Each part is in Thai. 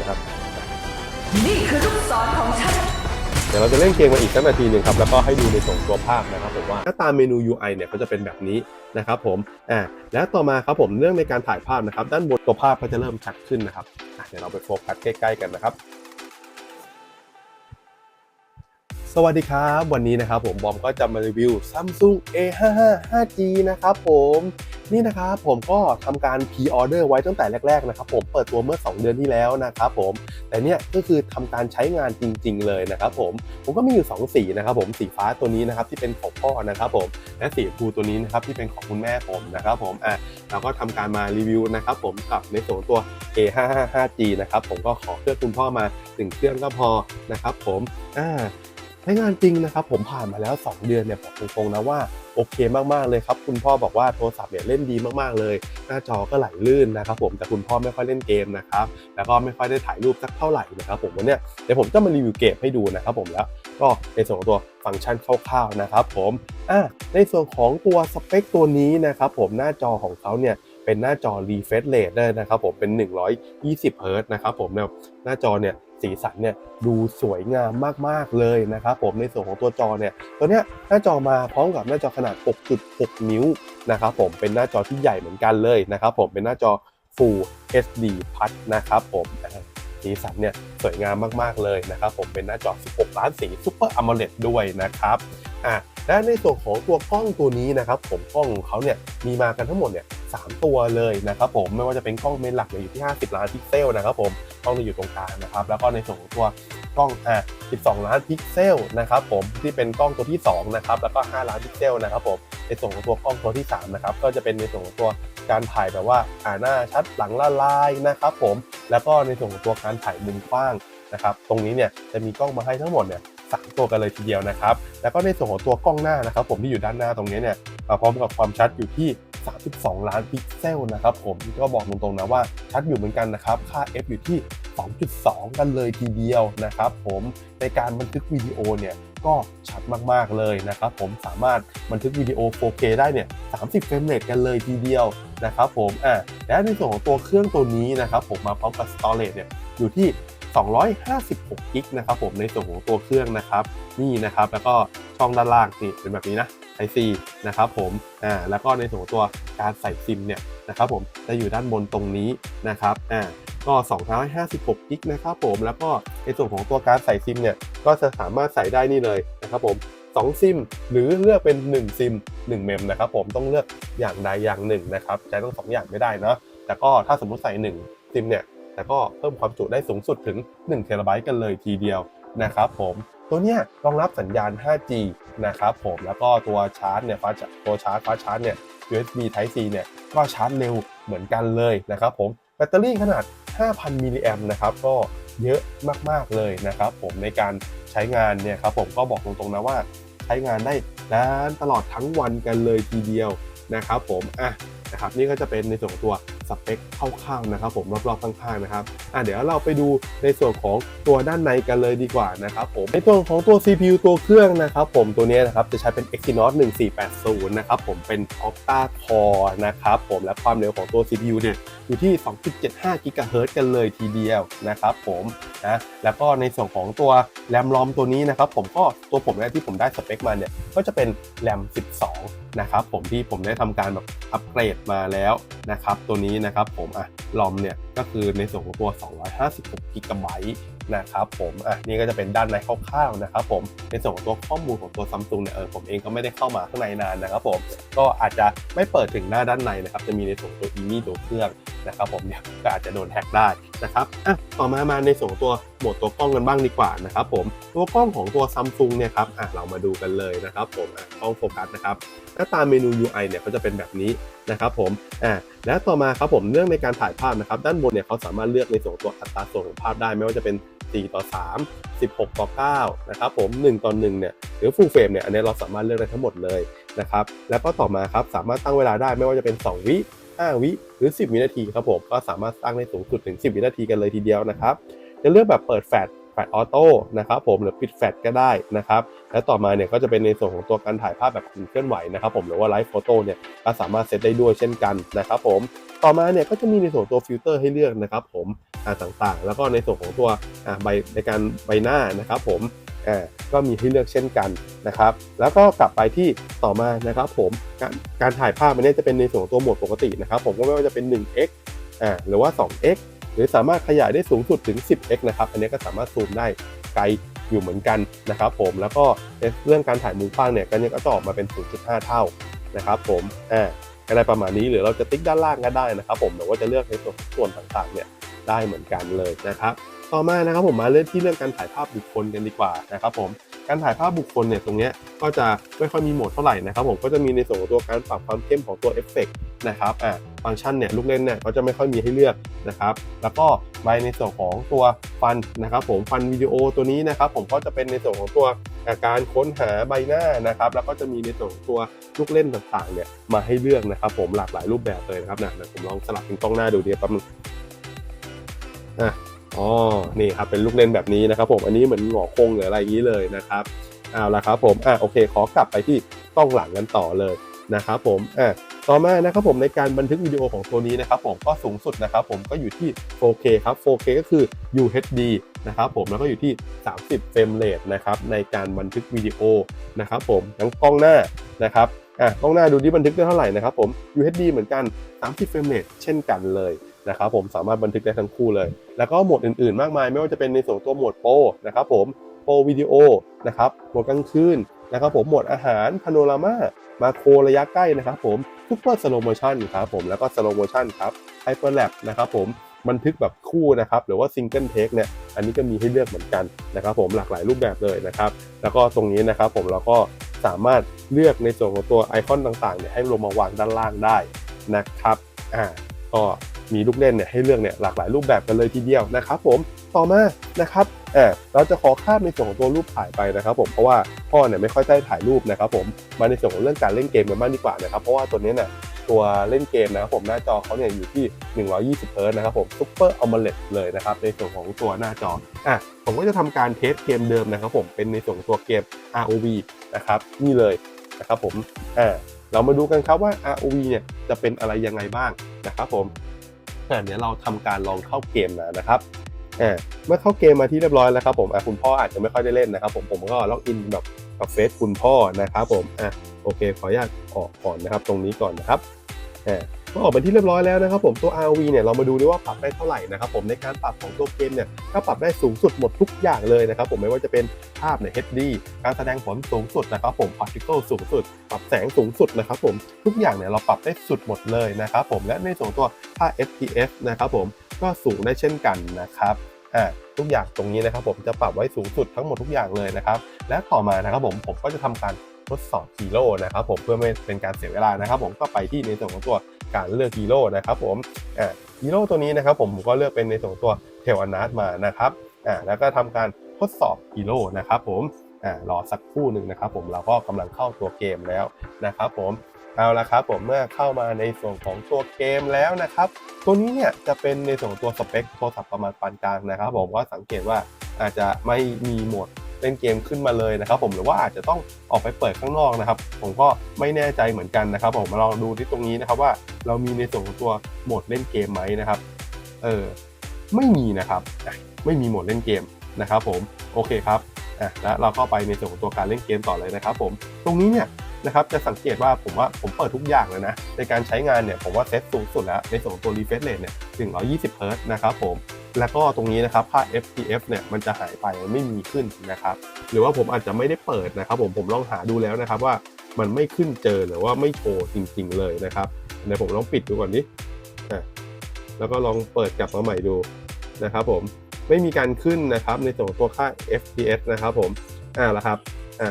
นะครับ นี่คือลูกศรของฉัน เดี๋ยวเราจะเล่นเกมมาอีกสักนาทีหนึ่งครับแล้วก็ให้ดูในส่วนตัวภาพนะครับผมว่าหน้าตาเมนู UI เนี่ยก็จะเป็นแบบนี้นะครับผมอ่าแล้วต่อมาครับผมเรื่องในการถ่ายภาพนะครับ ด้านบนตัวภาพก็จะเริ่มชัดขึ้นนะครับอะเดี๋ยวเราไปโฟกัสใกล้ๆกันนะครับ สวัสดีครับ วันนี้นะครับผมบอมก็จะมารีวิว Samsung A55 5G นะครับผมนี่นะครับผมก็ทำการ pre order ไว้ตั้งแต่แรกๆนะครับผมเปิดตัวเมื่อ 2 เดือนที่แล้วนะครับผมแต่เนี่ยก็คือทำการใช้งานจริง ๆ เลยนะครับผมผมก็มีอยู่ 2 สีนะครับผมสีฟ้าตัวนี้นะครับที่เป็นของพ่อนะครับผมและสีชมพูตัวนี้นะครับที่เป็นของคุณแม่ผมนะครับผมอะเราก็ทำการมารีวิวนะครับผมกับในส่วนตัว A55 5G นะครับผมก็ขอเครื่องคุณพ่อมาหนึ่งเครื่องก็พอนะครับผมอ่า ใช้งานจริงนะครับผมผ่านมาแล้ว 2 เดือนเนี่ยบอกตรงๆนะว่าโอเคมากๆเลยครับคุณพ่อบอกว่าโทรศัพท์เนี่ยเล่นดีมากๆเลย หน้าจอก็ไหลลื่นนะครับผมแต่คุณพ่อไม่ค่อยเล่นเกมนะครับแล้วก็ไม่ค่อยได้ถ่ายรูปสักเท่าไหร่นะครับผมวันนี้เดี๋ยวผมจะมารีวิวเกมให้ดูนะครับผมแล้วก็ในส่วนของตัวฟังก์ชันคร่าวๆนะครับผมอะในส่วนของตัวสเปคตัวนี้นะครับผมหน้าจอของเขาเนี่ยเป็นหน้าจอ refresh rate ได้นะครับผมเป็น 120 Hz นะครับผมเนี่ยหน้าจอเนี่ย สีสันเนี่ยดูสวยงามมากๆเลยนะครับผมในส่วนของตัวจอเนี่ยตัวเนี้ยหน้าจอมาพร้อมกับหน้าจอขนาด 6.6 นิ้วนะครับผมเป็นหน้าจอที่ใหญ่เหมือนกันเลยนะครับผมเป็นหน้าจอ Full HD Plus นะครับผมสีสันเนี่ยสวยงามมากๆเลยนะครับผมเป็นหน้าจอ 16 ล้านสี Super AMOLED ด้วยนะครับอะและในส่วนของตัวกล้องตัวนี้นะครับผมกล้องของเขาเนี่ยมีมากันทั้งหมดเนี่ย สามตัวเลยนะครับผมไม่ว่าจะเป็นกล้องเมนหลักเนี่ยอยู่ที่ 50 ล้านพิกเซลนะครับผมกล้องจะอยู่ตรงกลางนะครับแล้วก็ในส่วนของตัวกล้องอะ12 ล้านพิกเซลนะครับผมที่เป็นกล้องตัวที่2นะครับแล้วก็ 5 ล้านพิกเซลนะครับผมในส่วนของตัวกล้องตัวที่3นะครับก็จะเป็นในส่วนของตัวการถ่ายแบบว่าอ่าหน้าชัดหลังละลายนะครับผมแล้วก็ในส่วนของตัวการถ่ายมุมกว้างนะครับตรงนี้เนี่ยจะมีกล้องมาให้ทั้งหมดเนี่ยสามตัวกันเลยทีเดียวนะครับ แล้วก็ในส่วนของตัวกล้องหน้านะครับ ผมที่อยู่ด้านหน้าตรงนี้เนี่ยมาพร้อมกับความชัดอยู่ที่ 32 ล้านพิกเซลนะครับผมก็บอกตรงๆนะว่าชัดอยู่เหมือนกันนะครับ ค่า f อยู่ที่ 2.2 กันเลยทีเดียวนะครับผมในการบันทึกวิดีโอเนี่ยก็ชัดมากๆเลยนะครับผมสามารถบันทึกวิดีโอ 4K ได้เนี่ย 30 เฟรมเรทกันเลยทีเดียวนะครับผมอะและในส่วนของตัวเครื่องตัวนี้นะครับผมมาพร้อมกับ storage เนี่ยอยู่ที่ 256 กิกนะครับผมในส่วนของตัวเครื่องนะครับนี่นะครับแล้วก็ช่องด้านล่างนี่เป็นแบบนี้นะ Type C นะครับผมอ่าแล้วก็ในส่วนของตัวการใส่ซิมเนี่ยนะครับผมจะอยู่ด้านบนตรงนี้นะครับอ่าก็ 256กิกนะครับผมแล้วก็ในส่วนของตัวการใส่ซิมเนี่ยก็จะสามารถใส่ได้นี่เลยนะครับผม2ซิมหรือเลือกเป็น 1 ซิม 1 เมมนะครับผมต้องเลือกอย่างใดอย่างหนึ่งนะครับใช้ทั้งสองอย่างไม่ได้นะแต่ก็ถ้าสมมติใส่ 1 ซิมเนี่ยแต่ก็เพิ่มความจุได้สูงสุดถึง1เทราไบต์กันเลยทีเดียวนะครับผม ตัวเนี้ยรองรับสัญญาณ 5G นะครับผมแล้วก็ตัวชาร์จเนี่ยฟ้าตัวชาร์จฟ้าชาร์จเนี่ย USB Type C เนี่ยก็ชาร์จเร็วเหมือนกันเลยนะครับผมแบตเตอรี่ขนาด 5,000 มิลลิแอมนะครับก็เยอะมากๆเลยนะครับผมในการใช้งานเนี่ยครับผมก็บอกตรงๆนะว่าใช้งานได้นานตลอดทั้งวันกันเลยทีเดียวนะครับผมอะนะครับนี่ก็จะเป็นในส่วนของตัว สเปคคร่าวๆนะครับ ผมรอบๆข้างๆนะครับอะเดี๋ยวเราไปดูในส่วนของตัวด้านในกันเลยดีกว่านะครับผมในตัวของตัว CPU ตัวเครื่องนะครับผมตัวนี้นะครับจะใช้เป็น Exynos 1480 นะครับผมเป็น Octa Core นะครับผมและความเร็วของตัว CPU เนี่ยอยู่ที่ 2.75 GHz กันเลยทีเดียวนะครับผมนะแล้วก็ในส่วนของตัวแรมรอมตัวนี้นะครับผมก็ตัวผมเนี่ยที่ผมได้สเปคมาเนี่ยก็จะเป็นแรม 12 นะครับผมที่ผมได้ทำการแบบอัปเกรดมาแล้วนะครับตัวนี้นะครับผมอะรอมเนี่ยก็คือในส่วนของตัว 256 GB นะครับผมอะนี่ก็จะเป็นด้านในคร่าวๆนะครับผมในส่วนของตัวข้อมูลของตัวซัมซุงเนี่ยเออผมเองก็ไม่ได้เข้ามาข้างในนานนะครับผมก็อาจจะไม่เปิดถึงหน้าด้านในนะครับจะมีในส่วนของตัวอีมี่ตัวเครื่องนะครับผมเนี่ยก็อาจจะโดนแฮ็กได้นะครับอะต่อมามาในส่วนของตัวโหมดตัวกล้องกันบ้างดีกว่านะครับผมตัวกล้องของตัวซัมซุงเนี่ยครับอะเรามาดูกันเลยนะครับผมอะกล้องโฟกัสนะครับ หน้าตาเมนู UI เนี่ยก็จะเป็นแบบนี้นะครับผมอะแล้วต่อมาครับผมเรื่องในการถ่ายภาพนะครับ ด้านบนเนี่ยเขาสามารถเลือกในส่วนของตัวอัตราส่วนของภาพได้ไม่ว่าจะเป็น 4 ต่อ 3 16 ต่อ 9 นะครับผม 1 ต่อ 1 เนี่ย หรือ full frame เนี่ย อันนี้เราสามารถเลือกได้ทั้งหมดเลยนะครับ แล้วก็ต่อมาครับ สามารถตั้งเวลาได้ไม่ว่าจะเป็น 2 วิ 5 วิ หรือ 10 วินาทีครับผม ก็สามารถตั้งได้สูงสุดถึง 10 วินาทีกันเลยทีเดียวนะครับ จะเลือกแบบเปิดแฟลช แฟลชออโต้นะครับผมหรือปิดแฟลชก็ได้นะครับและต่อมาเนี่ยก็จะเป็นในส่วนของตัวการถ่ายภาพแบบเคลื่อนไหวนะครับผมหรือว่าไลฟ์โฟโต้เนี่ยก็สามารถเซตได้ด้วยเช่นกันนะครับผมต่อมาเนี่ยก็จะมีในส่วนตัวฟิลเตอร์ให้เลือกนะครับผมอ่าต่างๆ แล้วก็ในส่วนของตัวอ่าใบในการใบหน้านะครับผมอ่าก็มีให้เลือกเช่นกันนะครับ แล้วก็กลับไปที่ต่อมานะครับผมการการถ่ายภาพมันเนี่ยจะเป็นในส่วนของตัวโหมดปกตินะครับ ผมก็ไม่ว่าจะเป็น 1x อ่าหรือว่า 2x หรือสามารถขยายได้สูงสุดถึง 10x นะครับ อันนี้ก็สามารถซูมได้ไกลอยู่เหมือนกันนะครับผม แล้วก็เรื่องการถ่ายมุมกว้างเนี่ยก็เนี่ยก็จะออกมาเป็น 0.5 เท่านะครับผม อ่าก็ได้ประมาณนี้หรือเราจะติ๊กด้านล่างก็ได้นะครับผมหรือว่าจะเลือกในส่วนส่วนต่างๆเนี่ยได้เหมือนกันเลยนะครับ ต่อมานะครับผมมาเรื่องที่เรื่องการถ่ายภาพบุคคลกันดีกว่านะครับผม การถ่ายภาพบุคคลเนี่ยตรงเนี้ยก็จะไม่ค่อยมีโหมดเท่าไหร่นะครับผมก็จะมีในส่วนของตัวการปรับความเข้มของตัวเอฟเฟกต์ นะครับอ่าฟังก์ชันเนี่ยลูกเล่นเนี่ยก็จะไม่ค่อยมีให้เลือกนะครับ แล้วก็ไปในส่วนของตัวฟันนะครับ ผมฟันวิดีโอตัวนี้นะครับ ผมก็จะเป็นในส่วนของตัวการค้นหาใบหน้านะครับ แล้วก็จะมีในส่วนของตัวลูกเล่นต่างๆเนี่ยมาให้เลือกนะครับ ผมหลากหลายรูปแบบเลยนะครับนะผมลองสลับเป็นกล้องหน้าดูเดียวแป๊บนึงอะอ๋อนี่ครับเป็นลูกเล่นแบบนี้นะครับ ผมอันนี้เหมือนหงอคงหรืออะไรอย่างนี้เลยนะครับเอาละครับผมอะโอเคขอกลับไปที่กล้องหลังกันต่อเลยนะครับผมอะ ต่อมานะครับผมในการบันทึกวิดีโอของตัวนี้นะครับผมก็สูงสุดนะครับผมก็อยู่ที่ 4K ครับ 4K ก็คือ UHD นะครับผมแล้วก็อยู่ที่ 30 เฟรมเรทนะครับในการบันทึกวิดีโอนะครับผมทั้งกล้องหน้านะครับอะกล้องหน้าดูที่บันทึกได้เท่าไหร่นะครับผม UHD เหมือนกัน 30 เฟรมเรทเช่นกันเลยนะครับผมสามารถบันทึกได้ทั้งคู่เลย แล้วก็โหมดอื่นๆ มากมาย ไม่ว่าจะเป็นในส่วนตัวโหมดโปรนะครับผมโปรวิดีโอนะครับโหมดกลางคืนนะครับผมโหมดอาหารพาโนรามา มาโครระยะใกล้นะครับผมซุปเปอร์สโลโมชันครับผมแล้วก็สโลโมชันครับไฮเปอร์แลปนะครับผมบันทึกแบบคู่นะครับหรือว่าซิงเกิลเทคเนี่ยอันนี้ก็มีให้เลือกเหมือนกันนะครับผมหลากหลายรูปแบบเลยนะครับ แล้วก็ตรงนี้นะครับผมเราก็สามารถเลือกในส่วนของตัวไอคอนต่างๆเนี่ยให้ลงมาวางด้านล่างได้นะครับอ่าก็มีลูกเล่นเนี่ยให้เลือกเนี่ยหลากหลายรูปแบบกันเลยทีเดียวนะครับผม ต่อมานะครับอ่าเราจะขอข้ามในส่วนของตัวรูปถ่ายไปนะครับ ผมเพราะว่าพ่อเนี่ยไม่ค่อยได้ถ่ายรูปนะครับ ผมมาในส่วนของเรื่องการเล่นเกมกันบ้างดีกว่านะครับ เพราะว่าตัวนี้เนี่ยตัวเล่นเกมนะครับผมหน้าจอเขาเนี่ยอยู่ที่ 120เฮิร์ตนะครับผมซุปเปอร์อัลมเลตเลยนะครับในส่วนของตัวหน้าจออะผมก็จะทำการเทสเกมเดิมนะครับ ผมเป็นในส่วนของตัวเกม ROV นะครับนี่เลยนะครับผมอ่าเรามาดูกันครับว่า ROV เนี่ยจะเป็นอะไรยังไงบ้างนะครับผมเดี๋ยวเราทำการลองเข้าเกมนะครับ อ่าเมื่อเข้าเกมมาที่เรียบร้อยแล้วครับผมอะคุณพ่ออาจจะไม่ค่อยได้เล่นนะครับผมผมก็ล็อกอินแบบกับเฟซคุณพ่อนะครับผมอะโอเค ขออนุญาตออกก่อนนะครับ ตรงนี้ก่อนนะครับอ่าก็ออกไปที่เรียบร้อยแล้วนะครับผมตัว RV เนี่ยเรามาดูด้วยว่าปรับได้เท่าไหร่นะครับผมในการปรับของตัวเกมเนี่ยก็ปรับได้สูงสุดหมดทุกอย่างเลยนะครับผมไม่ว่าจะเป็นภาพเนี่ย HD การแสดงผลสูงสุดนะครับผม particle สูงสุด ปรับแสงสูงสุดนะครับผมทุกอย่างเนี่ยเราปรับได้สุดหมดเลยนะครับผมและในส่วนตัวค่า FPS นะครับผม ก็สูงได้เช่นกันนะครับอ่าทุกอย่างตรงนี้นะครับ ผมจะปรับไว้สูงสุดทั้งหมดทุกอย่างเลยนะครับ และต่อมานะครับผมผมก็จะทำการทดสอบฮีโร่นะครับ ผมเพื่อไม่เป็นการเสียเวลานะครับ ผมก็ไปที่ในส่วนของตัวการเลือกฮีโร่นะครับผมอ่าฮีโร่ตัวนี้นะครับ ผมผมก็เลือกเป็นในส่วนตัวเทลอนาร์มานะครับอ่าแล้วก็ทำการทดสอบฮีโร่นะครับ ผมอ่ารอสักครู่หนึ่งนะครับ ผมเราก็กำลังเข้าตัวเกมแล้วนะครับ ผม เอาละครับผมเมื่อเข้ามาในส่วนของตัวเกมแล้วนะครับ ตัวนี้เนี่ยจะเป็นในส่วนตัวสเปคโทรศัพท์ประมาณปานกลางนะครับ ผมก็สังเกตว่าอาจจะไม่มีโหมดเล่นเกมขึ้นมาเลยนะครับ ผมหรือว่าอาจจะต้องออกไปเปิดข้างนอกนะครับ ผมก็ไม่แน่ใจเหมือนกันนะครับ ผมมาลองดูที่ตรงนี้นะครับว่าเรามีในส่วนของตัวโหมดเล่นเกมไหมนะครับ เออไม่มีนะครับ ไม่มีโหมดเล่นเกมนะครับ ผมโอเคครับอะแล้วเราก็ไปในส่วนของตัวการเล่นเกมต่อเลยนะครับ ผมตรงนี้เนี่ย นะครับจะสังเกตว่าผมว่าผมเปิดทุกอย่างเลยนะ ในการใช้งานเนี่ยผมว่าเซตสูงสุดแล้ว ในส่วนของตัว refresh rate เนี่ย120เฮิร์ตนะครับผมแล้วก็ตรงนี้นะครับค่า FPS เนี่ยมันจะหายไปไม่มีขึ้นนะครับ หรือว่าผมอาจจะไม่ได้เปิดนะครับผมผมลองหาดูแล้วนะครับว่ามันไม่ขึ้นเจอหรือว่าไม่โชว์จริงๆเลยนะครับเดี๋ยวผมลองปิดดูก่อนดิอะแล้วก็ลองเปิดกลับมาใหม่ดูนะครับผมไม่มีการขึ้นนะครับในส่วนตัวค่า FPS นะครับผมอ่าแล้วครับอ่า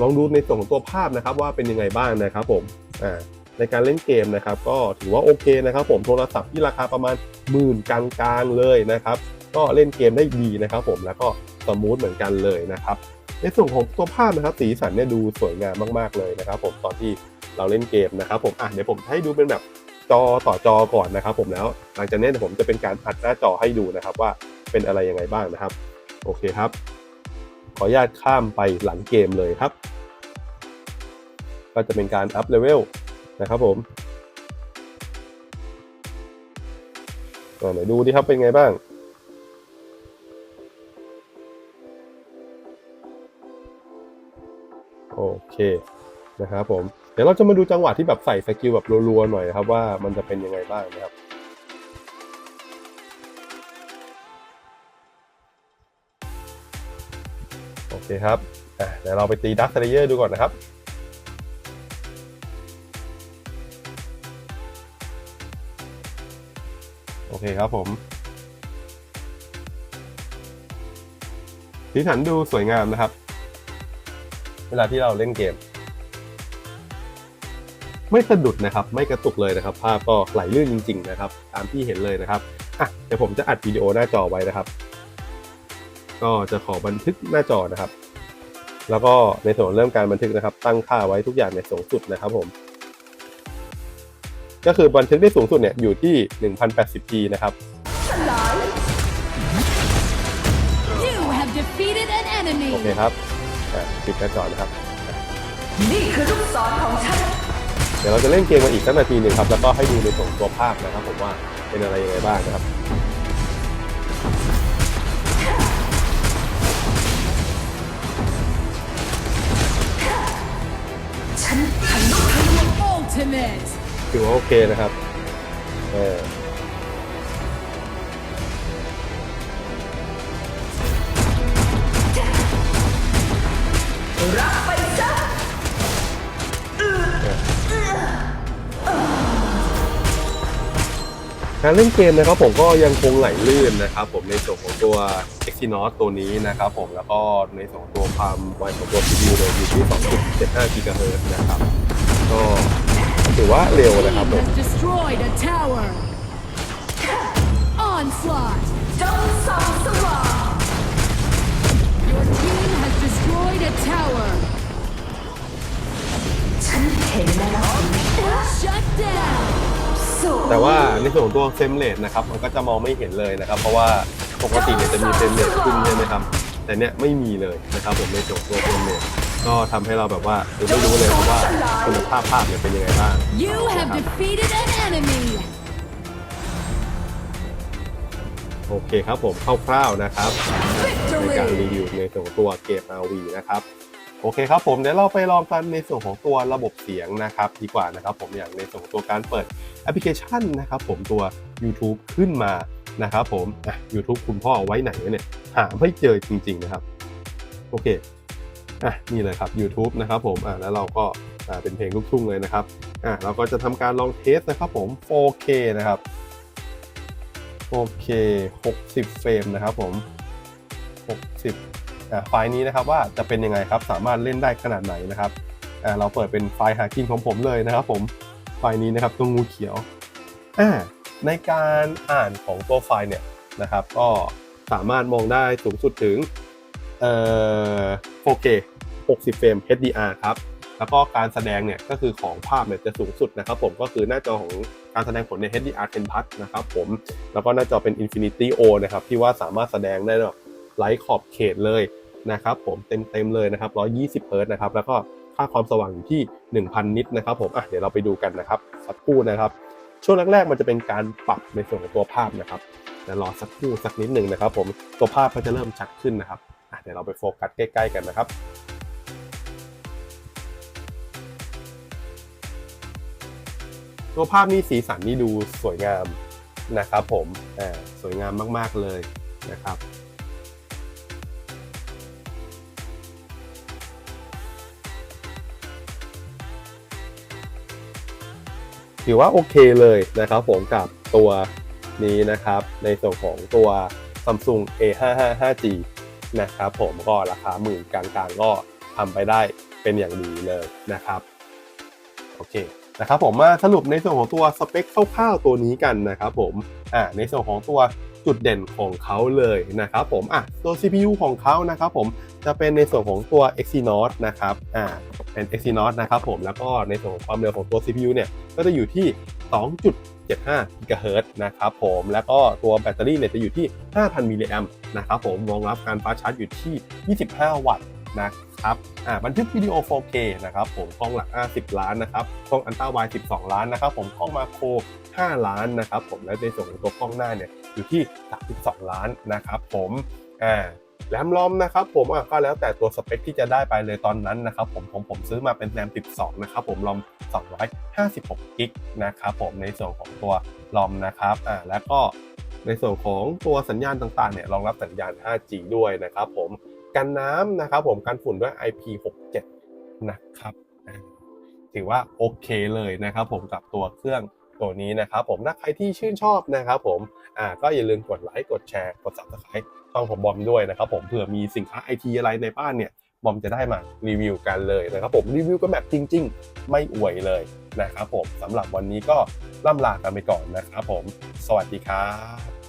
ลองดูในส่วนของตัวภาพนะครับว่าเป็นยังไงบ้างนะครับผมอ่าในการเล่นเกมนะครับก็ถือว่าโอเคนะครับ ผมโทรศัพท์ที่ราคาประมาณหมื่นกลางๆเลยนะครับ ก็เล่นเกมได้ดีนะครับผมแล้วก็สมูทเหมือนกันเลยนะครับ ในส่วนของตัวภาพนะครับสีสันเนี่ยดูสวยงามมากๆเลยนะครับ ผมตอนที่เราเล่นเกมนะครับ ผมอะเดี๋ยวผมให้ดูเป็นแบบจอต่อจอก่อนนะครับ ผมแล้วหลังจากนี้ผมจะเป็นการอัดหน้าจอให้ดูนะครับว่าเป็นอะไรยังไงบ้างนะครับ โอเคครับ ออนุญาตข้ามไปหลังเกมเลยครับ ก็จะเป็นการอัพเลเวลนะครับผมอ่าไหนดูดิครับเป็นไงบ้าง โอเคนะครับผม เดี๋ยวเราจะมาดูจังหวะที่แบบใส่สกิลแบบรัวๆหน่อยนะครับว่ามันจะเป็นยังไงบ้างนะครับ คครับเดี๋ยวเราไปตีดักเซเลเยอร์ดูก่อนนะครับโอเคครับผมสีสันดูสวยงามนะครับ เวลาที่เราเล่นเกม ไม่สะดุดนะครับ ไม่กระตุกเลยนะครับ ภาพก็ไหลลื่นจริง ๆ นะครับ ตามที่เห็นเลยนะครับอะเดี๋ยวผมจะอัดวิดีโอหน้าจอไว้นะครับ ก็จะขอบันทึกหน้าจอนะครับ แล้วก็ในส่วนเริ่มการบันทึกนะครับ ตั้งค่าไว้ทุกอย่างในสูงสุดนะครับผมก็คือบันทึกได้สูงสุดเนี่ยอยู่ที่ 1080p นะครับสลาย You have defeated an enemy. โอเคครับอะปิดหน้าจอนะครับ นี่คือลูกศรของฉัน เดี๋ยวเราจะเล่นเกมมาอีกสักนาทีหนึ่งครับ แล้วก็ให้ดูในส่วนของตัวภาพนะครับ ผมว่าเป็นอะไรยังไงบ้างนะครับ ถือว่าโอเคนะครับเออรับไปซะการเล่นเกมนะครับผมก็ยังคงไหลลื่นนะครับผมในส่วนของตัว Exynos ตัวนี้นะครับผมแล้วก็ในส่วนของตัวความไวของตัว CPU เลยอยู่ที่ 2.75 GHz นะครับ ก็ ถือว่าเร็ว Team นะครับผม has destroyed a tower. Onslaught. จงส่องสว่าง Your team has destroyed a tower. ฉันเห็นแล้ว Shut down. สู้แต่ว่าในส่วนของตัวเฟรมเรทนะครับมันก็จะมองไม่เห็นเลยนะครับ เพราะว่าปกติเนี่ยจะมีเฟรมเรทขึ้นใช่ไหมครับแต่เนี่ยไม่มีเลยนะครับผมในส่วนของตัวเฟรมเรท ก็ทำให้เราแบบว่าเออไม่รู้เลยครับว่าคุณภาพภาพเนี่ยเป็นยังไงบ้าง You have defeated an enemy. โอเคครับผมคร่าวๆนะครับในการรีวิวในส่วนของตัวเกม RV นะครับโอเคครับผมเดี๋ยวเราไปลองกันในส่วนของตัวระบบเสียงนะครับดีกว่านะครับผมอย่างในส่วนของตัวการเปิดแอปพลิเคชันนะครับผมตัว YouTube ขึ้นมานะครับผมอะ YouTube คุณพ่อเอาไว้ไหนวะเนี่ยหาไม่เจอจริง ๆ นะครับ โอเค อะนี่เลยครับ YouTube นะครับผมอะแล้วเราก็อ่าเป็นเพลงลูกทุ่งเลยนะครับอะเราก็จะทำการลองเทสนะครับผม 4K นะครับ 4K 60 เฟรมนะครับผม 60อ่าไฟล์นี้นะครับว่าจะเป็นยังไงครับสามารถเล่นได้ขนาดไหนนะครับอ่าเราเปิดเป็นไฟล์หากินของผมเลยนะครับผมไฟล์นี้นะครับตัวงูเขียวอ่าในการอ่านของตัวไฟล์เนี่ยนะครับ ก็สามารถมองได้สูงสุดถึง เอ่อ 4K 60 เฟรม HDR ครับ แล้วก็การแสดงเนี่ยก็คือของภาพเนี่ยจะสูงสุดนะครับผมก็คือหน้าจอของการแสดงผลใน HDR 10 plus นะครับผม แล้วก็หน้าจอเป็น Infinity O นะครับ ที่ว่าสามารถแสดงได้แบบไร้ขอบเขตเลยนะครับผมเต็มๆเลยนะครับ 120เฮิร์ตซ์นะครับ แล้วก็ค่าความสว่างอยู่ที่ 1,000 นิตนะครับผมอะเดี๋ยวเราไปดูกันนะครับ สักครู่นะครับ ช่วงแรกๆมันจะเป็นการปรับในส่วนของตัวภาพนะครับแต่รอสักครู่สักนิดหนึ่งนะครับ ผมตัวภาพก็จะเริ่มชัดขึ้นนะครับ เดี๋ยวเราไปโฟกัสใกล้ ๆ กันนะครับตัวภาพนี่สีสันนี่ดูสวยงามนะครับผมสวยงามมาก ๆ เลยนะครับ ถือว่าโอเคเลยนะครับผมกับตัวนี้นะครับ ในส่วนของตัว Samsung A55 5G นะครับผมก็ราคาหมื่นกลางๆก็ทำไปได้เป็นอย่างดีเลยนะครับโอเคนะครับผมมาสรุปในส่วนของตัวสเปคคร่าวๆตัวนี้กันนะครับผมอ่าในส่วนของตัวจุดเด่นของเขาเลยนะครับผมอะตัว CPU ของเขานะครับผมจะเป็นในส่วนของตัว Exynos นะครับอ่าเป็น Exynos นะครับผมแล้วก็ในส่วนของความเร็วของตัว CPU เนี่ยก็จะอยู่ที่ 2.75 GHz นะครับผมแล้วก็ตัวแบตเตอรี่เนี่ยจะอยู่ที่ 5,000 มิลลิแอมป์นะครับผมรองรับการฟ้าชาร์จอยู่ที่ 25 วัตต์นะครับอ่าบันทึกวิดีโอ 4K นะครับผมกล้องหลัก 50 ล้านนะครับกล้องอันต้าไว12 ล้านนะครับผมกล้องมาโคร 5 ล้านนะครับผมและในส่วนของตัวกล้องหน้าเนี่ยอยู่ที่ 32 ล้านนะครับผมอ่า แรมลอมนะครับผมก็แล้วแต่ตัวสเปคที่จะได้ไปเลยตอนนั้นนะครับผมผมผมซื้อมาเป็นแรม 12 นะครับผมลอม 256กิกนะครับผมในส่วนของตัวลอมนะครับอ่าแล้วก็ในส่วนของตัวสัญญาณต่างๆเนี่ยรองรับสัญญาณ 5G ด้วยนะครับผมกันน้ำนะครับผมกันฝุ่นด้วย IP67 นะครับถือว่าโอเคเลยนะครับผมกับตัวเครื่องตัวนี้นะครับผมถ้าใครที่ชื่นชอบนะครับผมอ่าก็อย่าลืมกดไลค์กดแชร์กด subscribe ช่องผมบอมด้วยนะครับผมเผื่อมีสินค้าไอทีอะไรในบ้านเนี่ยบอมจะได้มารีวิวกันเลยนะครับผมรีวิวก็แบบจริง ๆ ไม่อวยเลยนะครับผมสำหรับวันนี้ก็ล่ำลากันไปก่อนนะครับผม สวัสดีครับ